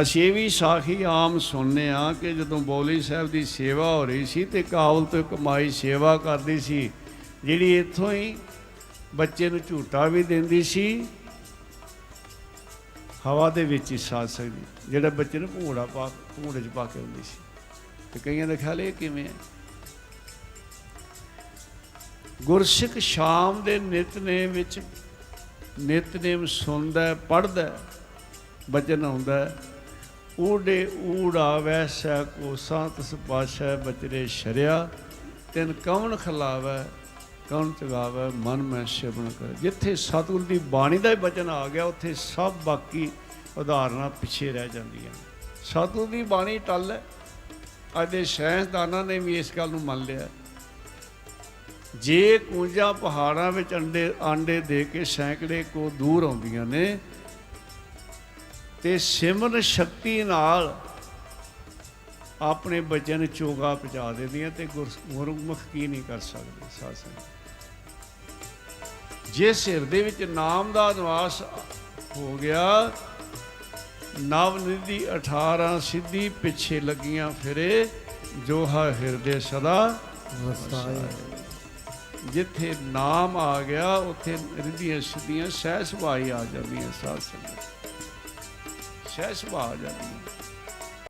ਅਸੀਂ ਇਹ ਵੀ ਸਾਖੀ ਆਮ ਸੁਣਨੇ ਆ ਕਿ ਜਦੋਂ ਬੌਲੀ ਸਾਹਿਬ ਦੀ ਸੇਵਾ ਹੋ ਰਹੀ ਸੀ ਤੇ ਕਾਬਲ ਤੋਂ ਇੱਕ ਮਾਈ ਸੇਵਾ ਕਰਦੀ ਸੀ, ਜਿਹੜੀ ਇੱਥੋਂ ਹੀ ਬੱਚੇ ਨੂੰ ਝੂਟਾ ਵੀ ਦਿੰਦੀ ਸੀ, ਹਵਾ ਦੇ ਵਿੱਚ ਹੀ ਸਾਧ ਸਕਦੀ, ਜਿਹੜਾ ਬੱਚੇ ਨੂੰ ਭੂੜਾ ਪਾ ਭੂੜੇ 'ਚ ਪਾ ਕੇ ਹੁੰਦੀ ਸੀ। ਤੇ ਕਈਆਂ ਦਾ ਖਿਆਲ ਇਹ ਕਿਵੇਂ ਹੈ ਗੁਰਸਿੱਖ ਸ਼ਾਮ ਦੇ ਨਿਤਨੇਮ ਵਿੱਚ ਨਿਤਨੇਮ ਸੁਣਦਾ ਪੜਦਾ ਬਚਨ ਆਉਂਦਾ ਊੜੇ ਊੜਾ ਵੈਸੈ ਕੋ ਸੰਤ ਸਪਾਸ਼ੈ ਬਚਰੇ ਸ਼ਰਿਆ। ਤਿਨ ਕਵਨ ਖਲਾਵੈ ਕਵਨ ਚਗਾਵੈ, ਮਨ ਮੈਂ ਸ਼ਿਵਨ ਕਰ। ਜਿੱਥੇ ਸਤਿਗੁਰ ਦੀ ਬਾਣੀ ਦਾ ਹੀ ਬਚਨ ਆ ਗਿਆ, ਉੱਥੇ ਸਭ ਬਾਕੀ ਉਦਾਹਰਨਾਂ ਪਿੱਛੇ ਰਹਿ ਜਾਂਦੀਆਂ ਸਤਿਗੁਰ ਦੀ ਬਾਣੀ ਟੱਲ ਹੈ। ਅੱਜ ਦੇ ਸਾਇੰਸਦਾਨਾਂ ਨੇ ਵੀ ਇਸ ਗੱਲ ਨੂੰ ਮੰਨ ਲਿਆ। ਜੇ ਕੂੰਜਾਂ ਪਹਾੜਾਂ ਵਿੱਚ ਅੰਡੇ, ਆਂਡੇ ਦੇ ਕੇ ਸੈਂਕੜੇ ਕੋ ਦੂਰ ਆਉਂਦੀਆਂ ਨੇ ਤੇ ਸਿਮਰਨ ਸ਼ਕਤੀ ਨਾਲ ਆਪਣੇ ਬੱਚਿਆਂ ਨੂੰ ਚੋਗਾ ਪਹੁੰਚਾ ਦਿੰਦੀਆਂ ਤੇ ਗੁਰ- ਗੁਰਮੁਖ ਕੀ ਨਹੀਂ ਕਰ ਸਕਦੇ ਸਾਧ ਸੰਗਤ। ਜੇ ਸਿਰ ਦੇ ਵਿੱਚ ਨਾਮ ਦਾ ਨਿਵਾਸ ਹੋ ਗਿਆ ਨਵ ਨਿਧੀ 18 ਸਿੱਧੀ ਪਿੱਛੇ ਲੱਗੀਆਂ ਫਿਰੇ, ਜੋਹਾ ਹਿਰਦੇ ਸਦਾ ਵਸਾਏ। ਜਿੱਥੇ ਨਾਮ ਆ ਗਿਆ, ਉੱਥੇ ਰਿਧੀਆਂ ਸਿੱਧੀਆਂ ਸਹਿ ਸੁਭਾਈ ਆ ਜਾਂਦੀਆਂ ਸਾਧ ਸੰਗਤ। ਸਹਿ ਸੁਭਾ ਆ ਜਾਂਦੀਆਂ